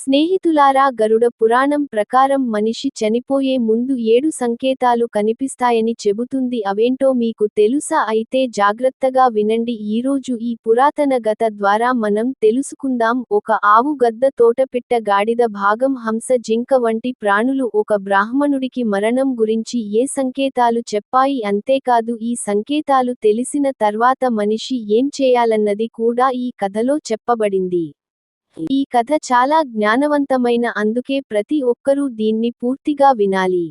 స్నేహితులారా గరుడ పురాణం ప్రకారం మనిషి చనిపోయే ముందు ఏడు సంకేతాలు కనిపిస్తాయని చెబుతుంది. అవేంటో మీకు తెలుసా? అయితే జాగ్రత్తగా వినండి. ఈరోజు ఈ పురాతన గత ద్వారా మనం తెలుసుకుందాం. ఒక ఆవు గద్ద తోటపిట్ట గాడిద భాగం హంస జింక వంటి ప్రాణులు ఒక బ్రాహ్మణుడికి మరణం గురించి ఏ సంకేతాలు చెప్పాయి? అంతేకాదు ఈ సంకేతాలు తెలిసిన తర్వాత మనిషి ఏం చేయాలన్నది కూడా ఈ కథలో చెప్పబడింది. ఈ కథ చాలా జ్ఞానవంతమైన అందుకే ప్రతి ఒక్కరూ దీన్ని పూర్తిగా వినాలి.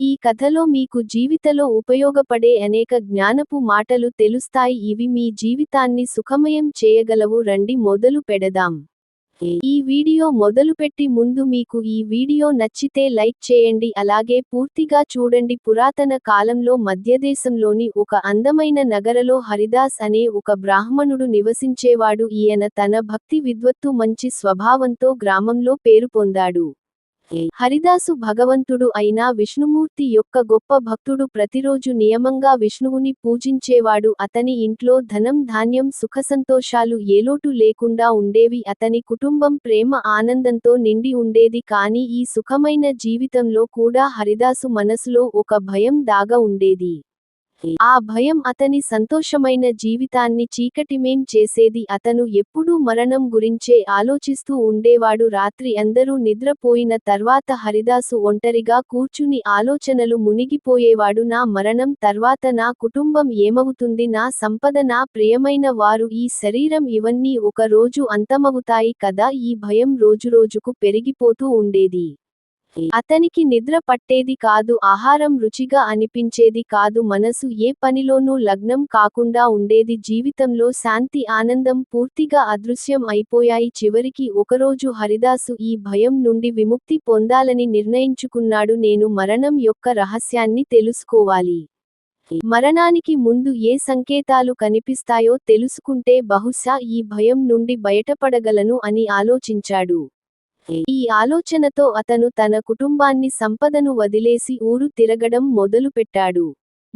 ఈ కథలో మీకు జీవితలో ఉపయోగపడే అనేక జ్ఞానపు మాటలు తెలుస్తాయి. ఇవి మీ జీవితాన్ని సుఖమయం చేయగలవు. రండి మొదలు పెడదాం. ఈ వీడియో మొదలుపెట్టి ముందు మీకు ఈ వీడియో నచ్చితే లైక్ చేయండి అలాగే పూర్తిగా చూడండి. పురాతన కాలంలో మధ్యదేశంలోని ఒక అందమైన నగరలో హరిదాస్ అనే ఒక బ్రాహ్మణుడు నివసించేవాడు. ఈయన తన భక్తి విద్వత్తు మంచి స్వభావంతో గ్రామంలో పేరు పొందాడు. హరిదాసు భగవంతుడు అయిన విష్ణుమూర్తి యొక్క గొప్ప భక్తుడు ప్రతిరోజు నియమంగా విష్ణువుని పూజించేవాడు. అతని ఇంట్లో ధనం ధాన్యం సుఖసంతోషాలు ఏలోటు లేకుండా ఉండేవి. అతని కుటుంబం ప్రేమ ఆనందంతో నిండి ఉండేది. కానీ ఈ సుఖమైన జీవితంలో కూడా హరిదాసు మనసులో ఒక భయం దాగ ఉండేది. ఆ భయం అతని సంతోషమైన జీవితాన్ని చీకటిమేం చేసేది? అతను ఎప్పుడూ మరణం గురించే ఆలోచిస్తూ ఉండేవాడు. రాత్రి అందరూ నిద్రపోయిన తర్వాత హరిదాసు ఒంటరిగా కూర్చుని ఆలోచనలు మునిగిపోయేవాడు. నా మరణం తర్వాత నా కుటుంబం ఏమవుతుంది? నా సంపద నా ప్రియమైన వారు ఈ శరీరం ఇవన్నీ ఒక రోజు అంతమవుతాయి కదా? ఈ భయం రోజురోజుకు పెరిగిపోతూ ఉండేది. అతనికి నిద్ర పట్టేది కాదు ఆహారం రుచిగా అనిపించేది కాదు మనసు ఏ పనిలోనూ లగ్నం కాకుండా ఉండేది జీవితంలో శాంతి ఆనందం పూర్తిగా అదృశ్యం అయిపోయాయి. చివరికి ఒకరోజు హరిదాసు ఈ భయం నుండి విముక్తి పొందాలని నిర్ణయించుకున్నాడు. నేను మరణం యొక్క రహస్యాన్ని తెలుసుకోవాలి. మరణానికి ముందు ఏ సంకేతాలు కనిపిస్తాయో తెలుసుకుంటే బహుశా ఈ భయం నుండి బయటపడగలను అని ఆలోచించాడు. ఈ ఆలోచనతో అతను తన కుటుంబాన్ని సంపదను వదిలేసి ఊరు తిరగడం మొదలుపెట్టాడు.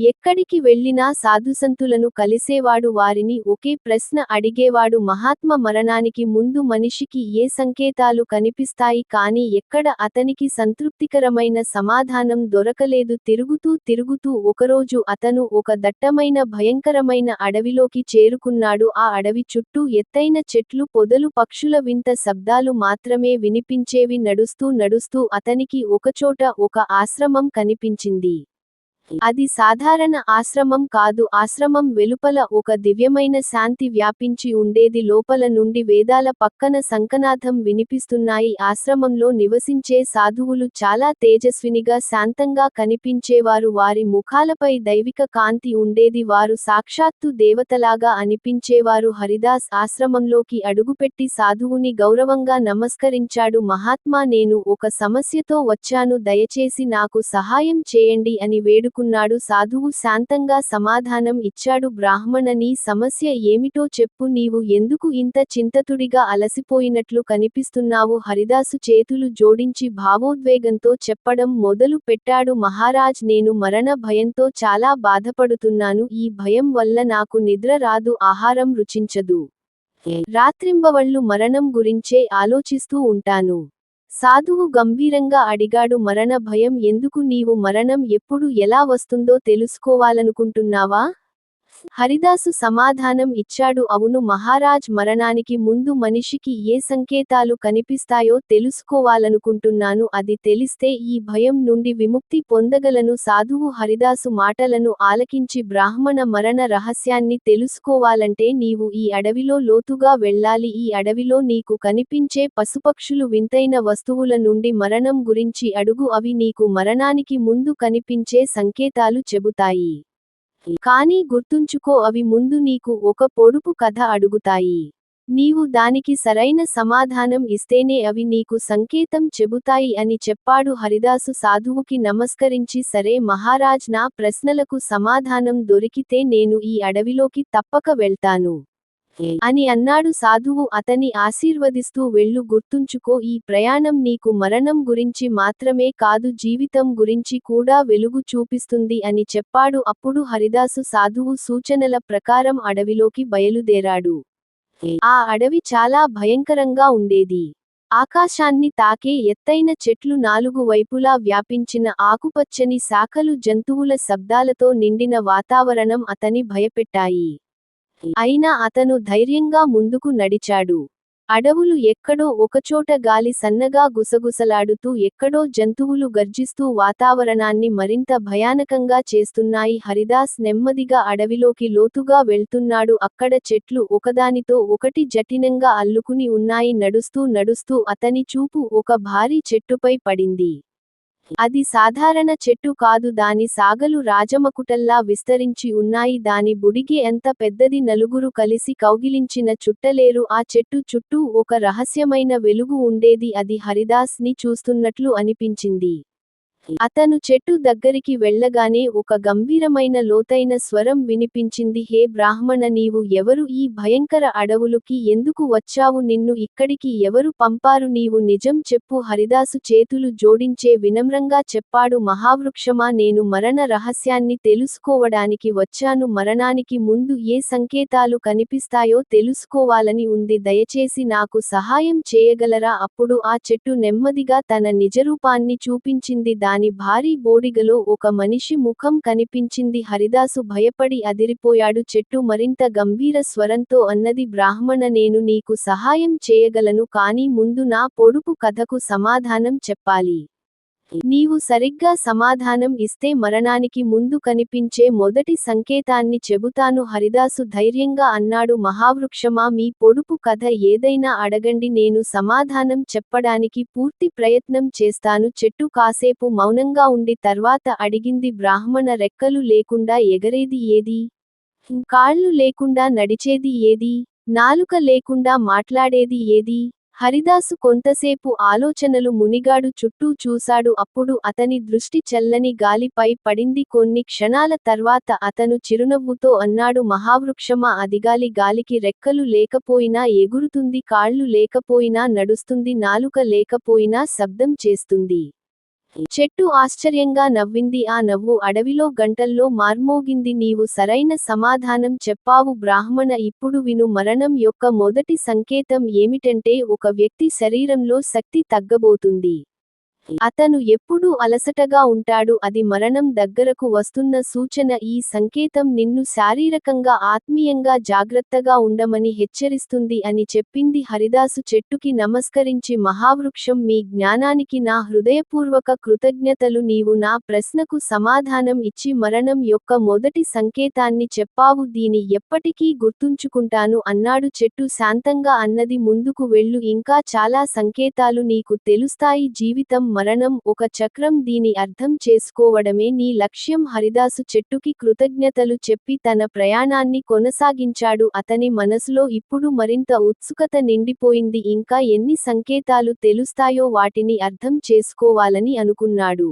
ఎక్కడికి వెళ్ళినా సాధుసంతులను కలిసేవాడు వారిని ఒకే ప్రశ్న అడిగేవాడు మహాత్మ మరణానికి ముందు మనిషికి ఏ సంకేతాలు కనిపిస్తాయి కాని ఎక్కడ అతనికి సంతృప్తికరమైన సమాధానం దొరకలేదు. తిరుగుతూ తిరుగుతూ ఒకరోజు అతను ఒక దట్టమైన భయంకరమైన అడవిలోకి చేరుకున్నాడు. ఆ అడవి చుట్టూ ఎత్తైన చెట్లు పొదలు పక్షుల వింత శబ్దాలు మాత్రమే వినిపించేవి. నడుస్తూ నడుస్తూ అతనికి ఒకచోట ఒక ఆశ్రమం కనిపించింది. అది సాధారణ ఆశ్రమం కాదు. ఆశ్రమం వెలుపల ఒక దివ్యమైన శాంతి వ్యాపించి ఉండేది. లోపల నుండి వేదాల పక్కన సంకనాథం వినిపిస్తున్నాయి. ఆశ్రమంలో నివసించే సాధువులు చాలా తేజస్వినిగా శాంతంగా కనిపించేవారు. వారి ముఖాలపై దైవిక కాంతి ఉండేది. వారు సాక్షాత్తు దేవతలాగా అనిపించేవారు. హరిదాస్ ఆశ్రమంలోకి అడుగుపెట్టి సాధువుని గౌరవంగా నమస్కరించాడు. మహాత్మా నేను ఒక సమస్యతో వచ్చాను. దయచేసి నాకు సహాయం చేయండి అని వేడు అనుకున్నాడు సాధువు శాంతంగా సమాధానం ఇచ్చాడు. బ్రాహ్మణ నీ సమస్య ఏమిటో చెప్పు. నీవు ఎందుకు ఇంత చింతతుడిగా అలసిపోయినట్లు కనిపిస్తున్నావు? హరిదాసు చేతులు జోడించి భావోద్వేగంతో చెప్పడం మొదలు పెట్టాడు. మహారాజ్ నేను మరణ భయంతో చాలా బాధపడుతున్నాను. ఈ భయం వల్ల నాకు నిద్ర రాదు ఆహారం రుచించదు. రాత్రింబవళ్ళు మరణం గురించే ఆలోచిస్తూ ఉంటాను. సాధువు గంభీరంగా అడిగాడు మరణ భయం ఎందుకు నీవు? మరణం ఎప్పుడు ఎలా వస్తుందో తెలుసుకోవాలనుకుంటున్నావా? హరిదాసు సమాధానం ఇచ్చాడు. అవును మహారాజ్ మరణానికి ముందు మనిషికి ఏ సంకేతాలు కనిపిస్తాయో తెలుసుకోవాలనుకుంటున్నాను. అది తెలిస్తే ఈ భయం నుండి విముక్తి పొందగలను. సాధువు హరిదాసు మాటలను ఆలకించి బ్రాహ్మణ మరణ రహస్యాన్ని తెలుసుకోవాలంటే నీవు ఈ అడవిలో లోతుగా వెళ్ళాలి. ఈ అడవిలో నీకు కనిపించే పశుపక్షులు వింతైన వస్తువుల నుండి మరణం గురించి అడుగు. అవి నీకు మరణానికి ముందు కనిపించే సంకేతాలు చెబుతాయి. కానీ గుర్తుంచుకో అవి ముందు నీకు ఒక పొడుపు కథ అడుగుతాయి. నీవు దానికి సరైన సమాధానం ఇస్తేనే అవి నీకు సంకేతం చెబుతాయి అని చెప్పాడు హరిదాసు సాధువుకి నమస్కరించి సరే మహారాజ్ నా ప్రశ్నలకు సమాధానం దొరికితే నేను ఈ అడవిలోకి తప్పక వెళ్తాను. అని అన్నాడు సాధువు. అతని ఆశీర్వదిస్తూ వెళ్ళు గుర్తుంచుకో ఈ ప్రయాణం నీకు మరణం గురించి మాత్రమే కాదు జీవితం గురించి కూడా వెలుగు చూపిస్తుంది అని చెప్పాడు. అప్పుడు హరిదాసు సాధువు సూచనల ప్రకారం అడవిలోకి బయలుదేరాడు. ఆ అడవి చాలా భయంకరంగా ఉండేది. ఆకాశాన్ని తాకే ఎత్తైన చెట్లు నాలుగు వైపులా వ్యాపించిన ఆకుపచ్చని శాఖలు జంతువుల శబ్దాలతో నిండిన వాతావరణం అతని భయపెట్టాయి. అయినా అతను ధైర్యంగా ముందుకు నడిచాడు. అడవులు ఎక్కడో ఒకచోట గాలి సన్నగా గుసగుసలాడుతూ ఎక్కడో జంతువులు గర్జిస్తూ వాతావరణాన్ని మరింత భయానకంగా చేస్తున్నాయి. హరిదాస్ నెమ్మదిగా అడవిలోకి లోతుగా వెళ్తున్నాడు. అక్కడ చెట్లు ఒకదానితో ఒకటి జటినంగా అల్లుకుని ఉన్నాయి. నడుస్తూ నడుస్తూ అతని చూపు ఒక భారీ చెట్టుపై పడింది. అది సాధారణ చెట్టు కాదు దాని సాగలు రాజమకుటల్లా విస్తరించి ఉన్నాయి. దాని బుడిగి ఎంత పెద్దది నలుగురు కలిసి కౌగిలించిన చుట్టలేరు. ఆ చెట్టు చుట్టూ ఒక రహస్యమైన వెలుగు ఉండేది. అది హరిదాస్ని చూస్తున్నట్లు అనిపించింది. అతను చెట్టు దగ్గరికి వెళ్ళగానే ఒక గంభీరమైన లోతైన స్వరం వినిపించింది హే బ్రాహ్మణ నీవు ఎవరు? ఈ భయంకర అడవులుకి ఎందుకు వచ్చావు? నిన్ను ఇక్కడికి ఎవరు పంపారు? నీవు నిజం చెప్పు హరిదాసు చేతులు జోడించే వినమ్రంగా చెప్పాడు మహావృక్షమా నేను మరణ రహస్యాన్ని తెలుసుకోవడానికి వచ్చాను. మరణానికి ముందు ఏ సంకేతాలు కనిపిస్తాయో తెలుసుకోవాలని ఉంది. దయచేసి నాకు సహాయం చేయగలరా అప్పుడు ఆ చెట్టు నెమ్మదిగా తన నిజరూపాన్ని చూపించింది. దాని భారీ బోడిగలో ఒక మనిషి ముఖం కనిపించింది. హరిదాసు భయపడి అదిరిపోయాడు. చెట్టు మరింత గంభీర స్వరంతో అన్నది బ్రాహ్మణ నేను నీకు సహాయం చేయగలను కాని ముందు నా పొడుపు కథకు సమాధానం చెప్పాలి. నీవు సరిగ్గా సమాధానం ఇస్తే మరణానికి ముందు కనిపించే మొదటి సంకేతాన్ని చెబుతాను హరిదాసు ధైర్యంగా అన్నాడు మహావృక్షమా మీ పొడుపు కథ ఏదైనా అడగండి నేను సమాధానం చెప్పడానికి పూర్తి ప్రయత్నం చేస్తాను చెట్టు కాసేపు మౌనంగా ఉండి తర్వాత అడిగింది బ్రాహ్మణ రెక్కలు లేకుండా ఎగరేది ఏది? కాళ్ళు లేకుండా నడిచేది ఏది? నాలుక లేకుండా మాట్లాడేది ఏది? హరిదాసు కొంతసేపు ఆలోచనలు మునిగాడు చుట్టూ చూశాడు అప్పుడు అతని దృష్టి చల్లని గాలిపై పడింది. కొన్ని క్షణాల తర్వాత అతను చిరునవ్వుతో అన్నాడు మహావృక్షమా అదిగాలి గాలికి రెక్కలు లేకపోయినా ఎగురుతుంది కాళ్ళు లేకపోయినా నడుస్తుంది నాలుక లేకపోయినా శబ్దం చేస్తుంది. చెట్టు ఆశ్చర్యంగా నవ్వింది. ఆ నవ్వు అడవిలో గంటల్లో మార్మోగింది. నీవు సరైన సమాధానం చెప్పావు బ్రాహ్మణ. ఇప్పుడు విను మరణం యొక్క మొదటి సంకేతం ఏమిటంటే ఒక వ్యక్తి శరీరంలో శక్తి తగ్గబోతుంది. అతను ఎప్పుడూ అలసటగా ఉంటాడు అది మరణం దగ్గరకు వస్తున్న సూచన. ఈ సంకేతం నిన్ను శారీరకంగా ఆత్మీయంగా జాగ్రత్తగా ఉండమని హెచ్చరిస్తుంది అని చెప్పింది హరిదాసు చెట్టుకి నమస్కరించి మహావృక్షం మీ జ్ఞానానికి నా హృదయపూర్వక కృతజ్ఞతలు. నీవు నా ప్రశ్నకు సమాధానం ఇచ్చి మరణం యొక్క మొదటి సంకేతాన్ని చెప్పావు. దీని ఎప్పటికీ గుర్తుంచుకుంటాను అన్నాడు చెట్టు శాంతంగా అన్నది ముందుకు వెళ్ళు. ఇంకా చాలా సంకేతాలు నీకు తెలుస్తాయి. జీవితం మరణం ఒక చక్రం దీని అర్థం చేసుకోవడమే. నీ లక్ష్యం హరిదాసు చెట్టుకి కృతజ్ఞతలు చెప్పి తన ప్రయాణాన్ని కొనసాగించాడు. అతని మనసులో ఇప్పుడు మరింత ఉత్సుకత నిండిపోయింది. ఇంకా ఎన్ని సంకేతాలు తెలుస్తాయో వాటిని అర్థం చేసుకోవాలని అనుకున్నాడు.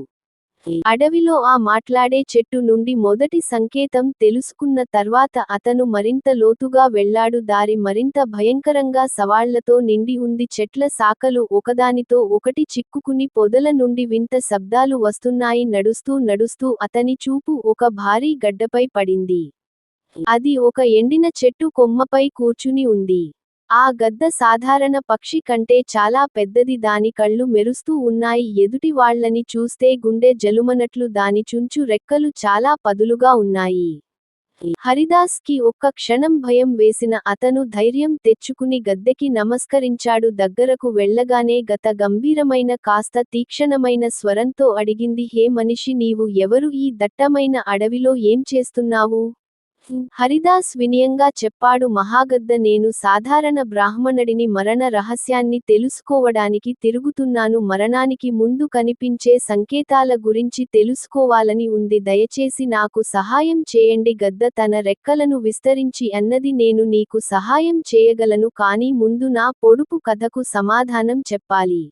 అడవిలో ఆ మాట్లాడే చెట్టు నుండి మొదటి సంకేతం తెలుసుకున్న తర్వాత అతను మరింత లోతుగా వెళ్ళాడు. దారి మరింత భయంకరంగా సవాళ్ళతో నిండి ఉంది. చెట్ల శాఖలు ఒకదానితో ఒకటి చిక్కుకుని పొదల నుండి వింత శబ్దాలు వస్తున్నాయి. నడుస్తూ నడుస్తూ అతని చూపు ఒక భారీ గడ్డపై పడింది. అది ఒక ఎండిన చెట్టు కొమ్మపై కూర్చుని ఉంది. ఆ గద్ద సాధారణ పక్షి కంటే చాలా పెద్దది దాని కళ్ళు మెరుస్తూ ఉన్నాయి. ఎదుటి వాళ్ళని చూస్తే గుండె జలుమనట్లు దాని చుంచు రెక్కలు చాలా పదులుగా ఉన్నాయి. హరిదాస్కి ఒక్క క్షణం భయం వేసిన అతను ధైర్యం తెచ్చుకుని గద్దెకి నమస్కరించాడు. దగ్గరకు వెళ్ళగానే గత గంభీరమైన కాస్త తీక్షణమైన స్వరంతో అడిగింది హే మనిషి నీవు ఎవరు? ఈ దట్టమైన అడవిలో ఏం చేస్తున్నావు? హరిదాస్ వినయంగా చెప్పాడు మహాగద్ద నేను సాధారణ బ్రాహ్మణుడిని మరణ రహస్యాన్ని తెలుసుకోవడానికి తిరుగుతున్నాను మరణానికి ముందు కనిపించే సంకేతాల గురించి తెలుసుకోవాలని ఉంది దయచేసి నాకు సహాయం చేయండి గద్ద తన రెక్కలను విస్తరించి అన్నది నేను నీకు సహాయం చేయగలను కానీ ముందు నా పొడుపు కథకు సమాధానం చెప్పాలి.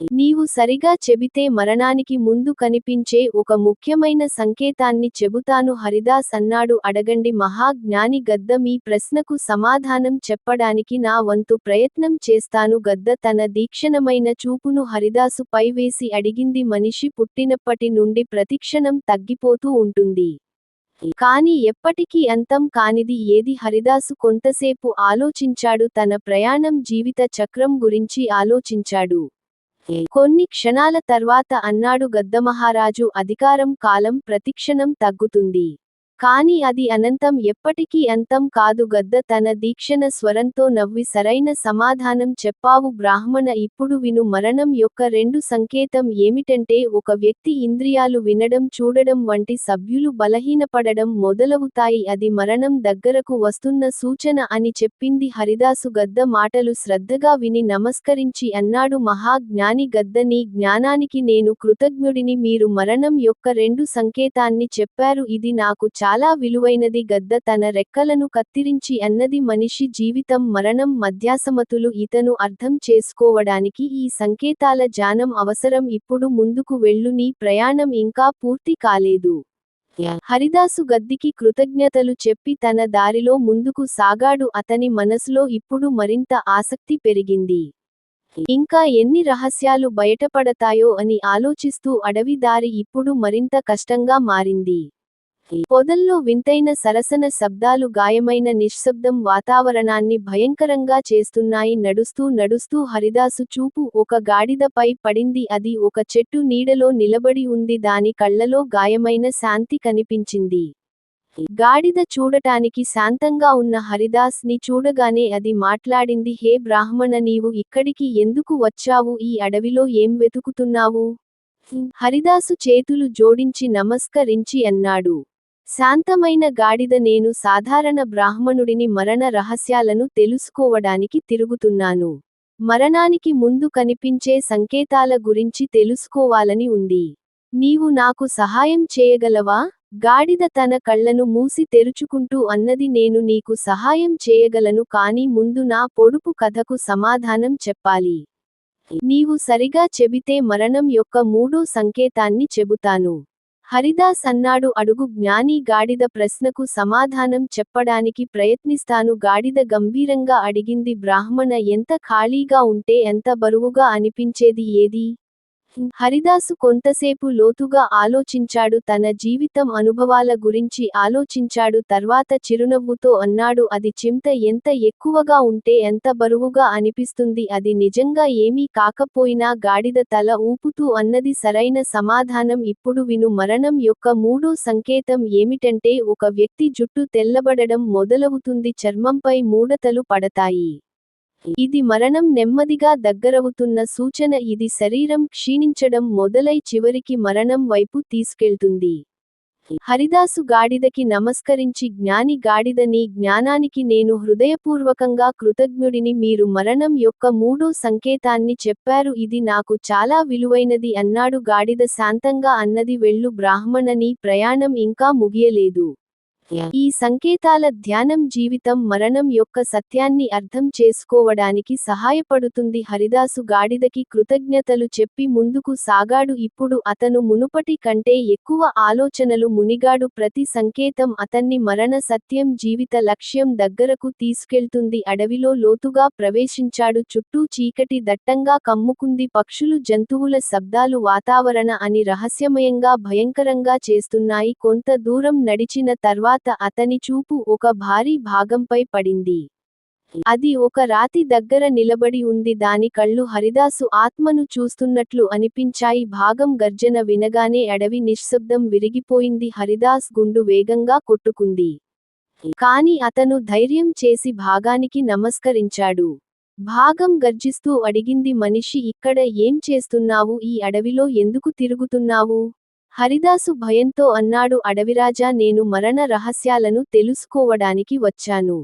నీవు సరిగా చెబితే మరణానికి ముందు కనిపించే ఒక ముఖ్యమైన సంకేతాన్ని చెబుతాను హరిదాస్ అన్నాడు. అడగండి మహాజ్ఞాని గద్ద మీ ప్రశ్నకు సమాధానం చెప్పడానికి నా వంతు ప్రయత్నం చేస్తాను. గద్ద తన దీక్షణమైన చూపును హరిదాసు పైవేసి అడిగింది. మనిషి పుట్టినప్పటి నుండి ప్రతిక్షణం తగ్గిపోతూ ఉంటుంది. కాని ఎప్పటికీ అంతం కానిది ఏది? హరిదాసు కొంతసేపు ఆలోచించాడు. తన ప్రయాణం జీవిత చక్రం గురించి ఆలోచించాడు. కొన్ని క్షణాల తర్వాత అన్నాడు గద్దమహారాజు అధికారం కాలం ప్రతిక్షణం తగ్గుతుంది. కాని అది అనంతం ఎప్పటికీ అంతం కాదు. గద్ద తన దీక్షణ స్వరంతో నవ్వి సరైన సమాధానం చెప్పావు బ్రాహ్మణ ఇప్పుడు విను మరణం యొక్క రెండు సంకేతం ఏమిటంటే ఒక వ్యక్తి ఇంద్రియాలు వినడం చూడడం వంటి సభ్యులు బలహీనపడడం మొదలవుతాయి. అది మరణం దగ్గరకు వస్తున్న సూచన అని చెప్పింది హరిదాసు. గద్ద మాటలు శ్రద్ధగా విని నమస్కరించి అన్నాడు మహాజ్ఞాని గద్దని గద్ద నీ జ్ఞానానికి నేను కృతజ్ఞుడిని. మీరు మరణం యొక్క రెండు సంకేతాన్ని చెప్పారు. ఇది నాకు చాలా విలువైనది గద్ద తన రెక్కలను కత్తిరించి అన్నది మనిషి జీవితం మరణం మధ్యాసమతులు ఇతను అర్థం చేసుకోవడానికి ఈ సంకేతాల జానం అవసరం. ఇప్పుడు ముందుకు వెళ్ళు నీ ప్రయాణం ఇంకా పూర్తి కాలేదు. హరిదాసు గద్దికి కృతజ్ఞతలు చెప్పి తన దారిలో ముందుకు సాగాడు. అతని మనసులో ఇప్పుడు మరింత ఆసక్తి పెరిగింది. ఇంకా ఎన్ని రహస్యాలు బయటపడతాయో అని ఆలోచిస్తూ అడవి దారి ఇప్పుడు మరింత కష్టంగా మారింది. పొదల్లో వింతైన సరసన శబ్దాలు గాయమైన నిశ్శబ్దం వాతావరణాన్ని భయంకరంగా చేస్తున్నాయి. నడుస్తూ నడుస్తూ హరిదాసు చూపు ఒక గాడిదపై పడింది. అది ఒక చెట్టు నీడలో నిలబడి ఉంది. దాని కళ్ళలో గాయమైన శాంతి కనిపించింది. గాడిద చూడటానికి శాంతంగా ఉన్న హరిదాస్ని చూడగానే అది మాట్లాడింది. హే బ్రాహ్మణ నీవు ఇక్కడికి ఎందుకు వచ్చావు? ఈ అడవిలో ఏం వెతుకుతున్నావు హరిదాసు చేతులు జోడించి నమస్కరించి అన్నాడు. శాంతమైన గాడిద నేను సాధారణ బ్రాహ్మణుడిని మరణ రహస్యాలను తెలుసుకోవడానికి తిరుగుతున్నాను. మరణానికి ముందు కనిపించే సంకేతాల గురించి తెలుసుకోవాలని ఉంది. నీవు నాకు సహాయం చేయగలవా? గాడిద తన కళ్ళను మూసి తెరుచుకుంటూ అన్నది నేను నీకు సహాయం చేయగలను కాని ముందు నా పొడుపు కథకు సమాధానం చెప్పాలి. నీవు సరిగా చెబితే మరణం యొక్క మూడో సంకేతాన్ని చెబుతాను. హరిదాస్ అన్నాడు అడుగు జ్ఞాని గాడిద ప్రశ్నకు సమాధానం చెప్పడానికి ప్రయత్నిస్తాను గాడిద గంభీరంగా అడిగింది. బ్రాహ్మణ ఎంత ఖాళీగా ఉంటే ఎంత బరువుగా అనిపించేది ఏది? హరిదాసు కొంతసేపు లోతుగా ఆలోచించాడు తన జీవితం అనుభవాల గురించి ఆలోచించాడు తర్వాత చిరునవ్వుతో అన్నాడు అది చింత ఎంత ఎక్కువగా ఉంటే ఎంత బరువుగా అనిపిస్తుంది అది నిజంగా ఏమీ కాకపోయినా గాడిద తల ఊపుతూ అన్నది సరైన సమాధానం. ఇప్పుడు విను మరణం యొక్క మూడో సంకేతం ఏమిటంటే ఒక వ్యక్తి జుట్టు తెల్లబడడం మొదలవుతుంది చర్మంపై మూడతలు పడతాయి. ఇది మరణం నెమ్మదిగా దగ్గరవుతున్న సూచన. ఇది శరీరం క్షీణించడం మొదలై చివరికి మరణం వైపు తీసుకెళ్తుంది. హరిదాసు గాడిదకి నమస్కరించి జ్ఞాని గాడిదని జ్ఞానానికి నేను హృదయపూర్వకంగా కృతజ్ఞుడిని. మీరు మరణం యొక్క మూడో సంకేతాన్ని చెప్పారు. ఇది నాకు చాలా విలువైనది అన్నాడు గాడిద శాంతంగా. అన్నది వెళ్ళు బ్రాహ్మణని ప్రయాణం ఇంకా ముగియలేదు. ఈ సంకేతాల ధ్యానం జీవితం మరణం యొక్క సత్యాన్ని అర్థం చేసుకోవడానికి సహాయపడుతుంది. హరిదాసు గాడిదకి కృతజ్ఞతలు చెప్పి ముందుకు సాగాడు. ఇప్పుడు అతను మునుపటి కంటే ఎక్కువ ఆలోచనలు మునిగాడు. ప్రతి సంకేతం అతన్ని మరణ సత్యం జీవిత లక్ష్యం దగ్గరకు తీసుకెళ్తుంది. అడవిలో లోతుగా ప్రవేశించాడు. చుట్టూ చీకటి దట్టంగా కమ్ముకుంది. పక్షులు జంతువుల శబ్దాలు వాతావరణ అని రహస్యమయంగా భయంకరంగా చేస్తున్నాయి. కొంత దూరం నడిచిన తర్వాత అతని చూపు ఒక భారీ భాగంపై పడింది. అది ఒక రాతి దగ్గర నిలబడి ఉంది. దాని కళ్ళు హరిదాసు ఆత్మను చూస్తున్నట్లు అనిపించాయి. భాగం గర్జన వినగానే అడవి నిశ్శబ్దం విరిగిపోయింది. హరిదాస్ గుండు వేగంగా కొట్టుకుంది. కాని అతను ధైర్యం చేసి భాగానికి నమస్కరించాడు. భాగం గర్జిస్తూ అడిగింది మనిషి ఇక్కడ ఏం చేస్తున్నావు? ఈ అడవిలో ఎందుకు తిరుగుతున్నావు? హరిదాసు భయంతో అన్నాడు అడవిరాజా నేను మరణ రహస్యాలను తెలుసుకోవడానికి వచ్చాను.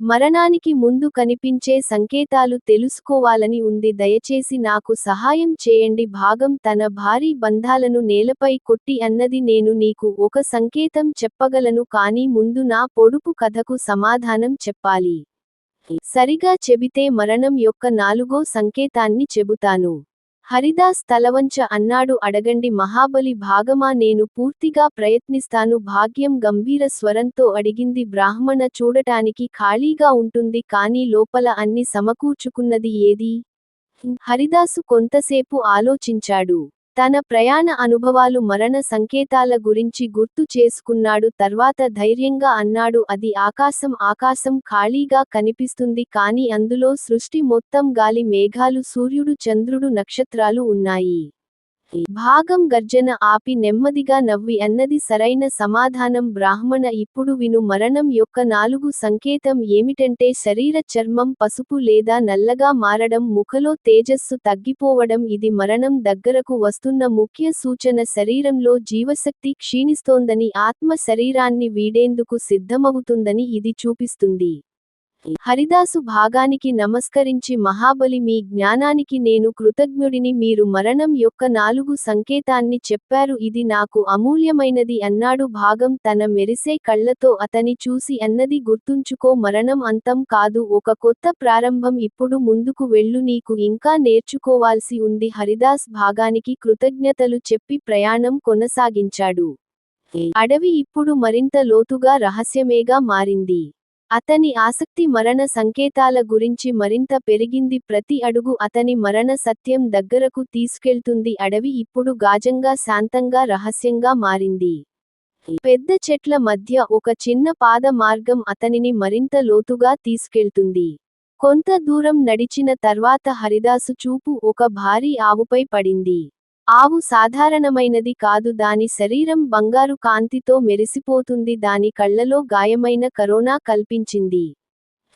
మరణానికి ముందు కనిపించే సంకేతాలు తెలుసుకోవాలని ఉంది. దయచేసి నాకు సహాయం చేయండి. భాగం తన భారీ బంధాలను నేలపై కొట్టి అన్నది నేను నీకు ఒక సంకేతం చెప్పగలను. కానీ ముందు నా పొడుపు కథకు సమాధానం చెప్పాలి. సరిగా చెబితే మరణం యొక్క నాలుగో సంకేతాన్ని చెబుతాను. హరిదాస్ తలవంచ అన్నాడు అడగండి మహాబలి భాగమా నేను పూర్తిగా ప్రయత్నిస్తాను భాగ్యం గంభీర స్వరంతో అడిగింది బ్రాహ్మణ చూడటానికి ఖాళీగా ఉంటుంది కానీ లోపల అన్ని సమకూర్చుకున్నది ఏది? హరిదాసు కొంతసేపు ఆలోచించాడు. తన ప్రయాణ అనుభవాలు మరణ సంకేతాల గురించి గుర్తు చేసుకున్నాడు. తర్వాత ధైర్యంగా అన్నాడు అది ఆకాశం ఆకాశం ఖాళీగా కనిపిస్తుంది కాని అందులో సృష్టి మొత్తం గాలి మేఘాలు సూర్యుడు చంద్రుడు నక్షత్రాలు ఉన్నాయి. భాగం గర్జన ఆపి నెమ్మదిగా నవ్వి అన్నది సరైన సమాధానం బ్రాహ్మణ ఇప్పుడు విను మరణం యొక్క నాలుగు సంకేతం ఏమిటంటే శరీర చర్మం పసుపు లేదా నల్లగా మారడం ముఖలో తేజస్సు తగ్గిపోవడం ఇది మరణం దగ్గరకు వస్తున్న ముఖ్య సూచన. శరీరంలో జీవశక్తి క్షీణిస్తోందని ఆత్మ శరీరాన్ని వీడేందుకు సిద్ధమవుతుందని ఇది చూపిస్తుంది. హరిదాసు భాగానికి నమస్కరించి మహాబలి మీ జ్ఞానానికి నేను కృతజ్ఞుడిని మీరు మరణం యొక్క నాలుగు సంకేతాన్ని చెప్పారు. ఇది నాకు అమూల్యమైనది అన్నాడు భాగం తన మెరిసే కళ్ళతో అతని చూసి అన్నది గుర్తుంచుకో మరణం అంతం కాదు. ఒక కొత్త ప్రారంభం ఇప్పుడు ముందుకు వెళ్ళు నీకు ఇంకా నేర్చుకోవాల్సి ఉంది. హరిదాస్ భాగానికి కృతజ్ఞతలు చెప్పి ప్రయాణం కొనసాగించాడు. అడవి ఇప్పుడు మరింత లోతుగా రహస్యమేగా మారింది. అతని ఆసక్తి మరణ సంకేతాల గురించి మరింత పెరిగింది. ప్రతి అడుగు అతని మరణ సత్యం దగ్గరకు తీసుకెళ్తుంది. అడవి ఇప్పుడు గాజంగా శాంతంగా రహస్యంగా మారింది. పెద్ద చెట్ల మధ్య ఒక చిన్న పాద మార్గం అతనిని మరింత లోతుగా తీసుకెళ్తుంది. కొంత దూరం నడిచిన తర్వాత హరిదాసు చూపు ఒక భారీ ఆవుపై పడింది. ఆవు సాధారణమైనది కాదు దాని శరీరం బంగారు కాంతితో మెరిసిపోతుంది దాని కళ్ళలో గాయమైన కరోనా కల్పించింది.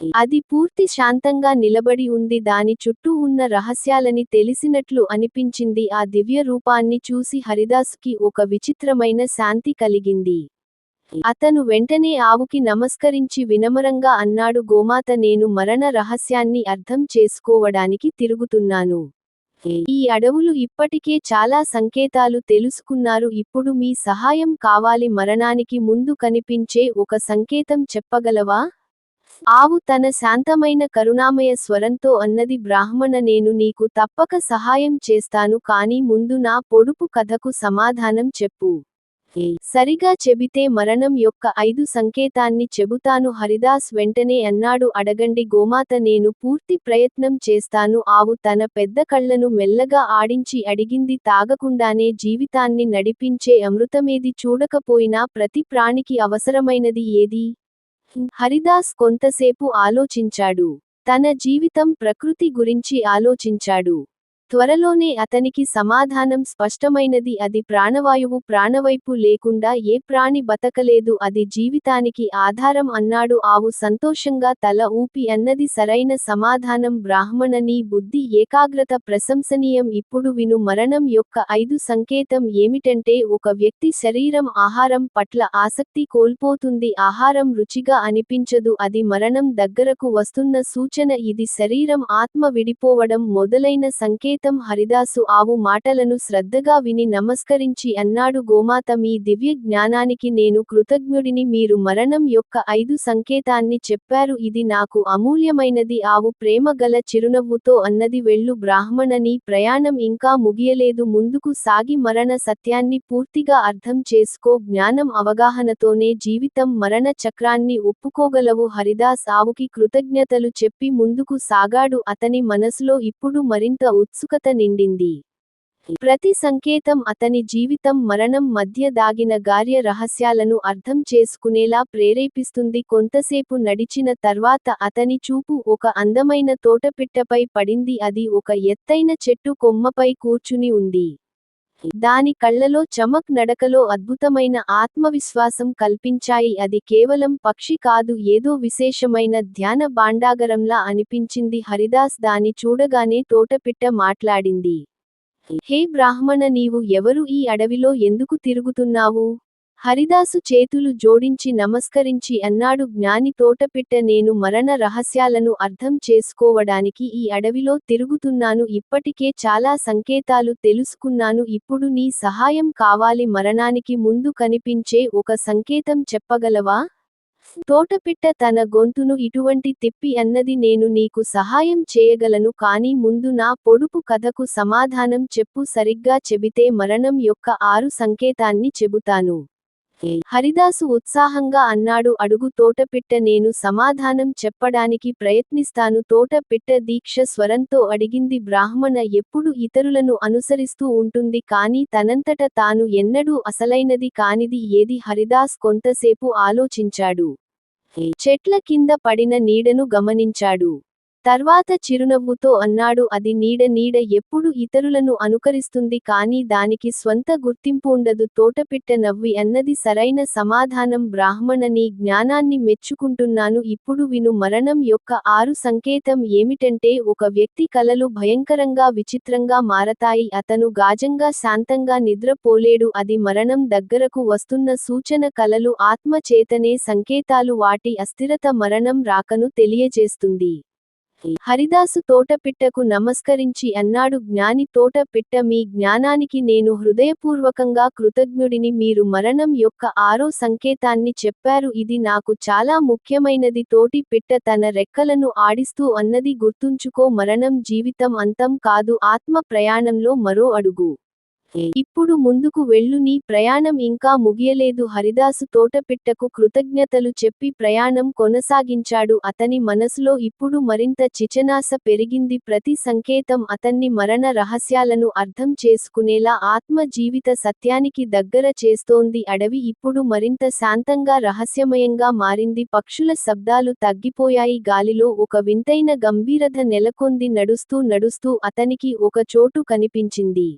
అది పూర్తి శాంతంగా నిలబడి ఉంది దాని చుట్టూ ఉన్న రహస్యాలని తెలిసినట్లు అనిపించింది ఆ దివ్య రూపాన్ని చూసి హరిదాసుకి ఒక విచిత్రమైన శాంతి కలిగింది. అతను వెంటనే ఆవుకి నమస్కరించి వినమ్రంగా అన్నాడు గోమాత నేను మరణ రహస్యాన్ని అర్థం చేసుకోవడానికి తిరుగుతున్నాను. ఈ అడవులు ఇప్పటికే చాలా సంకేతాలు తెలుసుకున్నారు. ఇప్పుడు మీ సహాయం కావాలి. మరణానికి ముందు కనిపించే ఒక సంకేతం చెప్పగలవా? ఆవు తన శాంతమైన కరుణామయ స్వరంతో అన్నది బ్రాహ్మణ నేను నీకు తప్పక సహాయం చేస్తాను. కాని ముందు నా పొడుపు కథకు సమాధానం చెప్పు. సరిగా చెబితే మరణం యొక్క ఐదు సంకేతాన్ని చెబుతాను. హరిదాస్ వెంటనే అన్నాడు అడగండి గోమాత నేను పూర్తి ప్రయత్నం చేస్తాను. ఆవు తన పెద్ద కళ్ళను మెల్లగా ఆడించి అడిగింది తాగకుండానే జీవితాన్ని నడిపించే అమృతమేది చూడకపోయినా ప్రతి ప్రాణికి అవసరమైనది ఏది? హరిదాస్ కొంతసేపు ఆలోచించాడు. తన జీవితం ప్రకృతి గురించి ఆలోచించాడు. త్వరలోనే అతనికి సమాధానం స్పష్టమైనది. అది ప్రాణవాయువు ప్రాణవైపు లేకుండా ఏ ప్రాణి బతకలేదు. అది జీవితానికి ఆధారం అన్నాడు. ఆవు సంతోషంగా తల ఊపి అన్నది సరైన సమాధానం. బ్రాహ్మణ నీ బుద్ధి ఏకాగ్రత ప్రశంసనీయం. ఇప్పుడు విను మరణం యొక్క ఐదు సంకేతం ఏమిటంటే ఒక వ్యక్తి శరీరం ఆహారం పట్ల ఆసక్తి కోల్పోతుంది. ఆహారం రుచిగా అనిపించదు. అది మరణం దగ్గరకు వస్తున్న సూచన. ఇది శరీరం ఆత్మ విడిపోవడం మొదలైన సంకేతం సైతం హరిదాసు ఆవు మాటలను శ్రద్ధగా విని నమస్కరించి అన్నాడు గోమాత మీ దివ్య జ్ఞానానికి నేను కృతజ్ఞుడిని. మీరు మరణం యొక్క ఐదు సంకేతాన్ని చెప్పారు. ఇది నాకు అమూల్యమైనది. ఆవు ప్రేమ గల చిరునవ్వుతో అన్నది వెళ్ళు. బ్రాహ్మణని ప్రయాణం ఇంకా ముగియలేదు. ముందుకు సాగి మరణ సత్యాన్ని పూర్తిగా అర్థం చేసుకో. జ్ఞానం అవగాహనతోనే జీవితం మరణ చక్రాన్ని ఒప్పుకోగలవు. హరిదాస్ ఆవుకి కృతజ్ఞతలు చెప్పి ముందుకు సాగాడు. అతని మనసులో ఇప్పుడు మరింత ఉత్సుక ఉత్సుకత నిండింది. ప్రతి సంకేతం అతని జీవితం మరణం మధ్య దాగిన గార్య రహస్యాలను అర్థం చేసుకునేలా ప్రేరేపిస్తుంది. కొంతసేపు నడిచిన తర్వాత అతని చూపు ఒక అందమైన తోటపిట్టపై పడింది. అది ఒక ఎత్తైన చెట్టు కొమ్మపై కూర్చుని ఉంది. దాని కళ్ళలో చమక్ నడకలో అద్భుతమైన ఆత్మవిశ్వాసం కల్పించాయి. అది కేవలం పక్షి కాదు ఏదో విశేషమైన ధ్యాన బాండాగరంలా అనిపించింది. హరిదాస్ దాని చూడగానే తోటపిట్ట మాట్లాడింది. హే బ్రాహ్మణ నీవు ఎవరు? ఈ అడవిలో ఎందుకు తిరుగుతున్నావు? హరిదాసు చేతులు జోడించి నమస్కరించి అన్నాడు జ్ఞాని తోటపిట్ట నేను మరణ రహస్యాలను అర్థం చేసుకోవడానికి ఈ అడవిలో తిరుగుతున్నాను. ఇప్పటికే చాలా సంకేతాలు తెలుసుకున్నాను. ఇప్పుడు నీ సహాయం కావాలి. మరణానికి ముందు కనిపించే ఒక సంకేతం చెప్పగలవా? తోటపిట్ట తన గొంతును ఇటువంటి తిప్పి అన్నది నేను నీకు సహాయం చేయగలను. కాని ముందు నా పొడుపు కథకు సమాధానం చెప్పు. సరిగ్గా చెబితే మరణం యొక్క ఆరు సంకేతాన్ని చెబుతాను. హరిదాసు ఉత్సాహంగా అన్నాడు అడుగు తోటపిట్ట నేను సమాధానం చెప్పడానికి ప్రయత్నిస్తాను. తోటపిట్ట దీక్ష స్వరంతో అడిగింది బ్రాహ్మణ ఎప్పుడు ఇతరులను అనుసరిస్తూ ఉంటుంది కానీ తనంతట తాను ఎన్నడూ అసలైనది కానిది ఏది? హరిదాస్ కొంతసేపు ఆలోచించాడు. చెట్ల కింద పడిన నీడను గమనించాడు. తర్వాత చిరునవ్వుతో అన్నాడు అది నీడ నీడ ఎప్పుడు ఇతరులను అనుకరిస్తుంది కానీ దానికి స్వంత గుర్తింపు ఉండదు. తోటపిట్ట నవ్వి అన్నది సరైన సమాధానం. బ్రాహ్మణ నీ జ్ఞానాన్ని మెచ్చుకుంటున్నాను. ఇప్పుడు విను మరణం యొక్క ఆరు సంకేతం ఏమిటంటే ఒక వ్యక్తి కలలు భయంకరంగా విచిత్రంగా మారతాయి. అతను గాజంగా శాంతంగా నిద్రపోలేడు. అది మరణం దగ్గరకు వస్తున్న సూచన కలలు ఆత్మచేతనే సంకేతాలు. వాటి అస్థిరత మరణం రాకను తెలియజేస్తుంది. హరిదాసు తోటపిట్టకు నమస్కరించి అన్నాడు. జ్ఞాని తోటపిట్ట మీ జ్ఞానానికి నేను హృదయపూర్వకంగా కృతజ్ఞుడిని. మీరు మరణం యొక్క ఆరో సంకేతాన్ని చెప్పారు. ఇది నాకు చాలా ముఖ్యమైనది. తోటి పిట్ట తన రెక్కలను ఆడిస్తూ అన్నది గుర్తుంచుకో. మరణం జీవితం అంతం కాదు. ఆత్మ ప్రయాణంలో మరో అడుగు. ఇప్పుడు ముందుకు వెళ్ళు నీ ప్రయాణం ఇంకా ముగియలేదు. హరిదాసు తోటపిట్టకు కృతజ్ఞతలు చెప్పి ప్రయాణం కొనసాగించాడు. అతని మనసులో ఇప్పుడు మరింత చిచనాస పెరిగింది. ప్రతి సంకేతం అతన్ని మరణ రహస్యాలను అర్థం చేసుకునేలా ఆత్మ జీవిత సత్యానికి దగ్గర చేస్తోంది. అడవి ఇప్పుడు మరింత శాంతంగా రహస్యమయంగా మారింది. పక్షుల శబ్దాలు తగ్గిపోయాయి. గాలిలో ఒక వింతైన గంభీరత నెలకొంది. నడుస్తూ నడుస్తూ అతనికి ఒక చోటు కనిపించింది.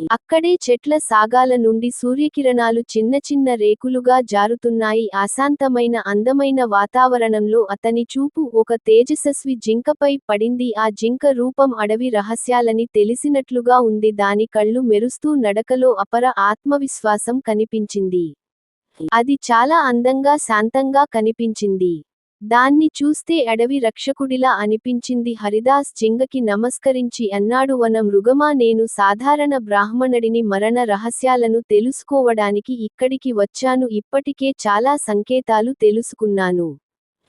అక్కడే చెట్ల సాగాల నుండి సూర్యకిరణాలు చిన్న చిన్న రేకులుగా జారుతున్నాయి. అశాంతమైన అందమైన వాతావరణంలో అతని చూపు ఒక తేజసస్వి జింకపై పడింది. ఆ జింక రూపం అడవి రహస్యాలని తెలిసినట్లుగా ఉంది. దాని కళ్ళు మెరుస్తూ నడకలో అపర ఆత్మవిశ్వాసం కనిపించింది. అది చాలా అందంగా శాంతంగా కనిపించింది. దాన్ని చూస్తే అడవి రక్షకుడిలా అనిపించింది హరిదాస్ జింగకి నమస్కరించి అన్నాడు వన మృగమా నేను సాధారణ బ్రాహ్మణుడిని మరణ రహస్యాలను తెలుసుకోవడానికి ఇక్కడికి వచ్చాను ఇప్పటికే చాలా సంకేతాలు తెలుసుకున్నాను.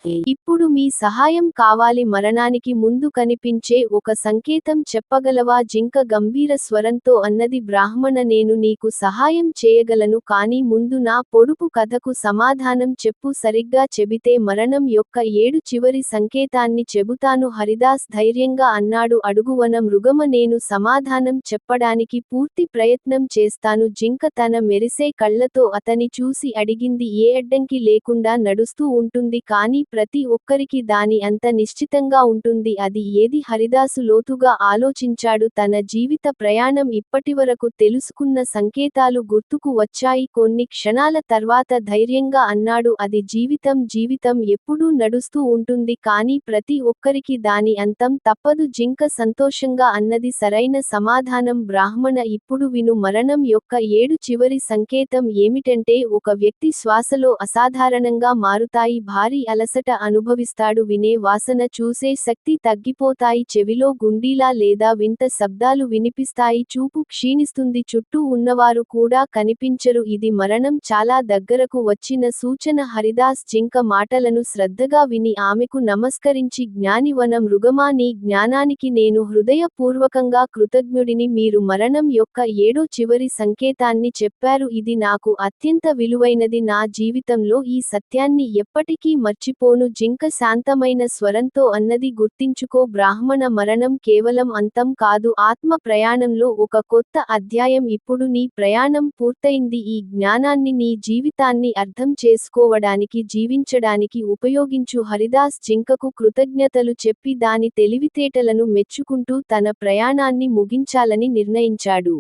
ఇప్పుడు మీ సహాయం కావాలి మరణానికి ముందు కనిపించే ఒక సంకేతం చెప్పగలవా? జింక గంభీర స్వరంతో అన్నది బ్రాహ్మణ నేను నీకు సహాయం చేయగలను కానీ ముందు నా పొడుపు కథకు సమాధానం చెప్పు. సరిగ్గా చెబితే మరణం యొక్క ఏడు చివరి సంకేతాన్ని చెబుతాను. హరిదాస్ ధైర్యంగా అన్నాడు. అడుగువన మృగమ నేను సమాధానం చెప్పడానికి పూర్తి ప్రయత్నం చేస్తాను. జింక తన మెరిసే కళ్ళతో అతని చూసి అడిగింది. ఏ అడ్డంకి లేకుండా నడుస్తూ ఉంటుంది కానీ ప్రతి ఒక్కరికి దాని అంత నిశ్చితంగా ఉంటుంది. అది ఏది హరిదాసు లోతుగా ఆలోచించాడు తన జీవిత ప్రయాణం ఇప్పటివరకు తెలుసుకున్న సంకేతాలు గుర్తుకు వచ్చాయి. కొన్ని క్షణాల తర్వాత ధైర్యంగా అన్నాడు అది జీవితం జీవితం ఎప్పుడూ నడుస్తూ ఉంటుంది కానీ ప్రతి ఒక్కరికి దాని అంతం తప్పదు. జింక సంతోషంగా అన్నది సరైన సమాధానం. బ్రాహ్మణ ఇప్పుడు విను మరణం యొక్క ఏడు చివరి సంకేతం ఏమిటంటే ఒక వ్యక్తి శ్వాసలో అసాధారణంగా మారుతాయి భారీ అలసట అనుభవిస్తాడు వినే వాసన చూసే శక్తి తగ్గిపోతాయి. చెవిలో గుండీలా లేదా వింత శబ్దాలు వినిపిస్తాయి. చూపు క్షీణిస్తుంది. చుట్టూ ఉన్నవారు కూడా కనిపించరు. ఇది మరణం చాలా దగ్గరకు వచ్చిన సూచన. హరిదాస్ జింక మాటలను శ్రద్ధగా విని ఆమెకు నమస్కరించి జ్ఞానివన మృగమా నీ జ్ఞానానికి నేను హృదయపూర్వకంగా కృతజ్ఞుడిని. మీరు మరణం యొక్క ఏడో చివరి సంకేతాన్ని చెప్పారు. ఇది నాకు అత్యంత విలువైనది. నా జీవితంలో ఈ సత్యాన్ని ఎప్పటికీ మర్చిపో పోను జింక శాంతమైన స్వరంతో అన్నది గుర్తించుకో బ్రాహ్మణ మరణం కేవలం అంతం కాదు ఆత్మ ప్రయాణంలో ఒక కొత్త అధ్యాయం ఇప్పుడు నీ ప్రయాణం పూర్తయింది ఈ జ్ఞానాన్ని నీ జీవితాన్ని అర్థం చేసుకోవడానికి జీవించడానికి ఉపయోగించు హరిదాస్ జింకకు కృతజ్ఞతలు చెప్పి దాని తెలివితేటలను మెచ్చుకుంటూ తన ప్రయాణాన్ని ముగించాలని నిర్ణయించాడు.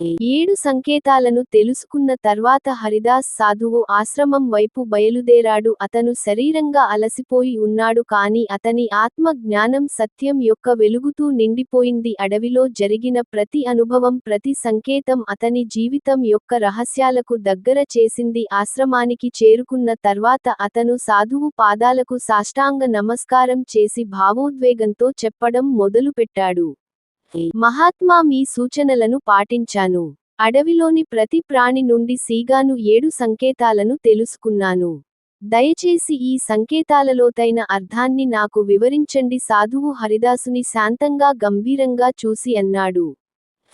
ఏడు సంకేతాలను తెలుసుకున్న తర్వాత హరిదాస్ సాధువు ఆశ్రమం వైపు బయలుదేరాడు. అతను శరీరంగా అలసిపోయి ఉన్నాడు కాని అతని ఆత్మ జ్ఞానం సత్యం యొక్క వెలుగుతూ నిండిపోయింది. అడవిలో జరిగిన ప్రతి అనుభవం ప్రతి సంకేతం అతని జీవితం యొక్క రహస్యాలకు దగ్గర చేసింది. ఆశ్రమానికి చేరుకున్న తర్వాత అతను సాధువు పాదాలకు సాష్టాంగ నమస్కారం చేసి భావోద్వేగంతో చెప్పడం మొదలుపెట్టాడు. మహాత్మా మీ సూచనలను పాటించాను. అడవిలోని ప్రతి ప్రాణి నుండి సీగాను ఏడు సంకేతాలను తెలుసుకున్నాను. దయచేసి ఈ సంకేతాలలోతైన అర్థాన్ని నాకు వివరించండి. సాధువు హరిదాసుని శాంతంగా గంభీరంగా చూసి అన్నాడు.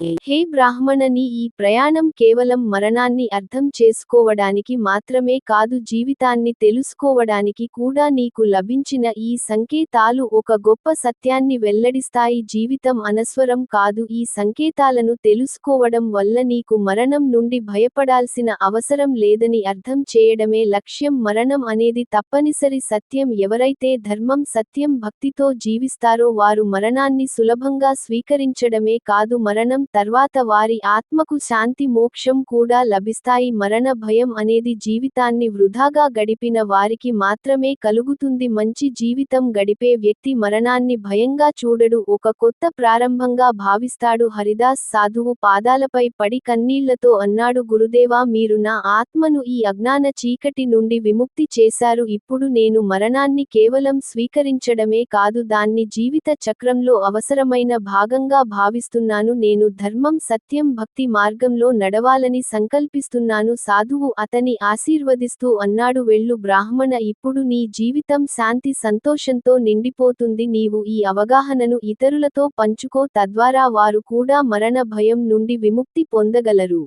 హే బ్రాహ్మణని ఈ ప్రయాణం కేవలం మరణాన్ని అర్థం చేసుకోవడానికి మాత్రమే కాదు జీవితాన్ని తెలుసుకోవడానికి కూడా నీకు లభించిన ఈ సంకేతాలు ఒక గొప్ప సత్యాన్ని వెల్లడిస్తాయి. జీవితం అనస్వరం కాదు ఈ సంకేతాలను తెలుసుకోవడం వల్ల నీకు మరణం నుండి భయపడాల్సిన అవసరం లేదని అర్థం చేయడమే లక్ష్యం. మరణం అనేది తప్పనిసరి సత్యం. ఎవరైతే ధర్మం సత్యం భక్తితో జీవిస్తారో వారు మరణాన్ని సులభంగా స్వీకరించడమే కాదు మరణం తర్వాత వారి ఆత్మకు శాంతి మోక్షం కూడా లభిస్తాయి. మరణ భయం అనేది జీవితాన్ని వృధాగా గడిపిన వారికి మాత్రమే కలుగుతుంది. మంచి జీవితం గడిపే వ్యక్తి మరణాన్ని భయంగా చూడడు. ఒక కొత్త ప్రారంభంగా భావిస్తాడు. హరిదాస్ సాధువు పాదాలపై పడి కన్నీళ్ళతో అన్నాడు గురుదేవా మీరు నా ఆత్మను ఈ అజ్ఞాన చీకటి నుండి విముక్తి చేశారు. ఇప్పుడు నేను మరణాన్ని కేవలం స్వీకరించడమే కాదు దాన్ని జీవిత చక్రంలో అవసరమైన భాగంగా భావిస్తున్నాను. నేను ధర్మం సత్యం భక్తి మార్గంలో నడవాలని సంకల్పిస్తున్నాను. సాధువు అతని ఆశీర్వదిస్తూ అన్నాడు. వెళ్ళు బ్రాహ్మణ ఇప్పుడు నీ జీవితం శాంతి సంతోషంతో నిండిపోతుంది. నీవు ఈ అవగాహనను ఇతరులతో పంచుకో. తద్వారా వారు కూడా మరణ భయం నుండి విముక్తి పొందగలరు.